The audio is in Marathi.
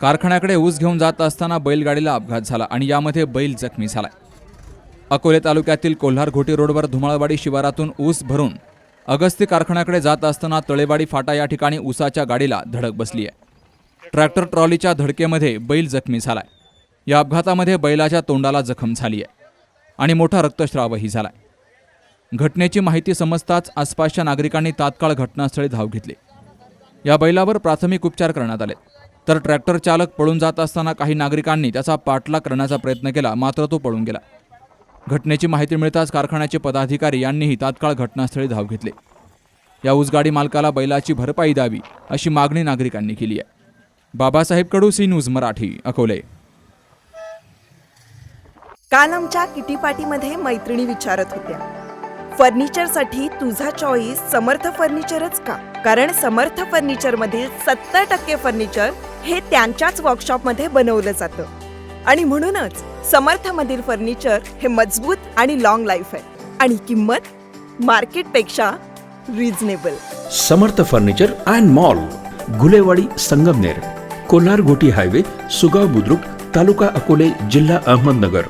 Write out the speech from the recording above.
कारखान्याकडे ऊस घेऊन जात असताना बैलगाडीला अपघात झाला आणि यामध्ये बैल जखमी झालाय. अकोले तालुक्यातील कोल्हार घोटी रोडवर धुमाळवाडी शिवारातून ऊस भरून अगस्ती कारखान्याकडे जात असताना तळेवाडी फाटा या ठिकाणी ऊसाच्या गाडीला धडक बसली आहे. ट्रॅक्टर ट्रॉलीच्या धडकेमध्ये बैल जखमी झालाय. या अपघातामध्ये बैलाच्या तोंडाला जखम झाली आहे आणि मोठा रक्तस्रावही झालाय. घटनेची माहिती समजताच आसपासच्या नागरिकांनी तात्काळ घटनास्थळी धाव घेतली. या बैलावर प्राथमिक उपचार करण्यात आले. तर ट्रॅक्टर चालक पळून जात असताना काही नागरिकांनी त्याचा पाठलाग करण्याचा प्रयत्न केला मात्र तो पळून गेला. घटनेची माहिती मिळताच कारखान्याचे पदाधिकारी यांनीही तात्काळ घटनास्थळी धाव घेतले. या ऊसगाडी मालकाला बैलाची भरपाई द्यावी अशी मागणी नागरिकांनी केली आहे. Babasaheb Kadu C news Marathi Akole. काल आमच्या किटीपाटीमध्ये मैत्रिणी विचारत होत्या फर्निचरसाठी तुझा चॉईस समर्थ फर्निचरच का? कारण समर्थ फर्निचरमधील सत्तर टक्के फर्निचर हे त्यांच्याच वर्कशॉपमध्ये बनवलं जातं. आणि म्हणूनच समर्थमधील फर्निचर हे मजबूत आणि लॉंग लाईफ आहे. आणि किंमत मार्केटपेक्षा reasonable Samarth furniture and mall Gulewadi Sangamner Kolhar Ghoti highway Sugaon Budruk taluka Akole जिल्हा अहमदनगर.